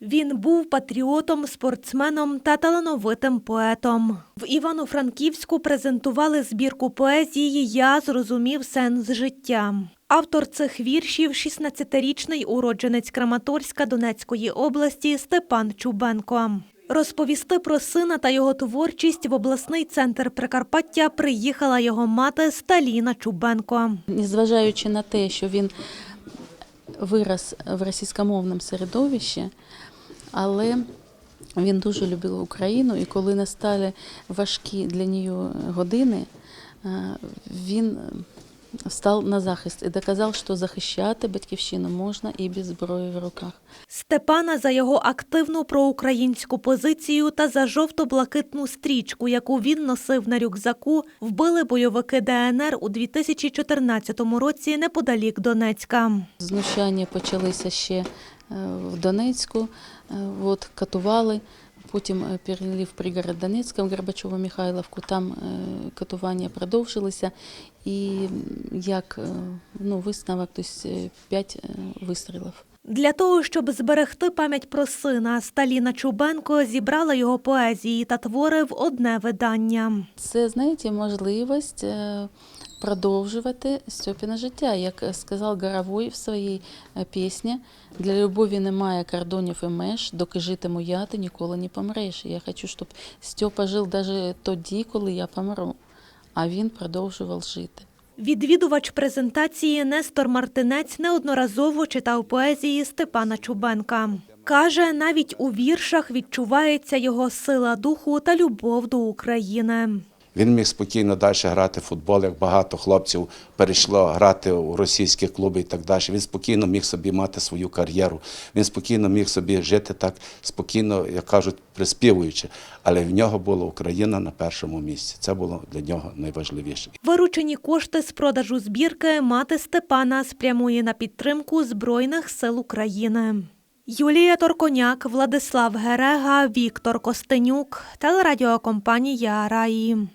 Він був патріотом, спортсменом та талановитим поетом. В Івано-Франківську презентували збірку поезії Я зрозумів сенс життя. Автор цих віршів – 16-річний уродженець Краматорська Донецької області Степан Чубенко. Розповісти про сина та його творчість в обласний центр Прикарпаття приїхала його мати Сталіна Чубенко. Незважаючи на те, що він вирос в російськомовному середовищі, але він дуже любив Україну, і коли настали важкі для нього години, е, він став на захист і доказав, що захищати батьківщину можна і без зброї в руках. Степана за його активну проукраїнську позицію та за жовто-блакитну стрічку, яку він носив на рюкзаку, вбили бойовики ДНР у 2014 році неподалік Донецька. Знущання почалися ще е, в Донецьку, е, от, катували. Потім перелів в пригород Донецька, в Горбачово-Михайловку, там е, катування продовжилися. І як е, ну, висновок, тобто 5 вистрілів. Для того, щоб зберегти пам'ять про сина, Сталіна Чубенко зібрала його поезії та твори в одне видання. Це, знаєте, можливість е, продовжувати Стьопіне життя. Як сказав Горовой в своїй е, пісні, для любові немає кордонів і меж, доки житиму я, ти ніколи не помреш. Я хочу, щоб Стьопа жив навіть тоді, коли я помру, а він продовжував жити. Відвідувач презентації Нестор Мартинець неодноразово читав поезії Степана Чубенка. Каже, навіть у віршах відчувається його сила духу та любов до України. Він міг спокійно далі грати в футбол, як багато хлопців перейшло грати у російські клуби і так далі. Він спокійно міг собі мати свою кар'єру. Він спокійно міг собі жити так спокійно, як кажуть, приспівуючи. Але в нього була Україна на першому місці. Це було для нього найважливіше. Виручені кошти з продажу збірки мати Степана спрямує на підтримку Збройних сил України. Юлія Торконяк, Владислав Герега, Віктор Костенюк, телерадіокомпанія Раї.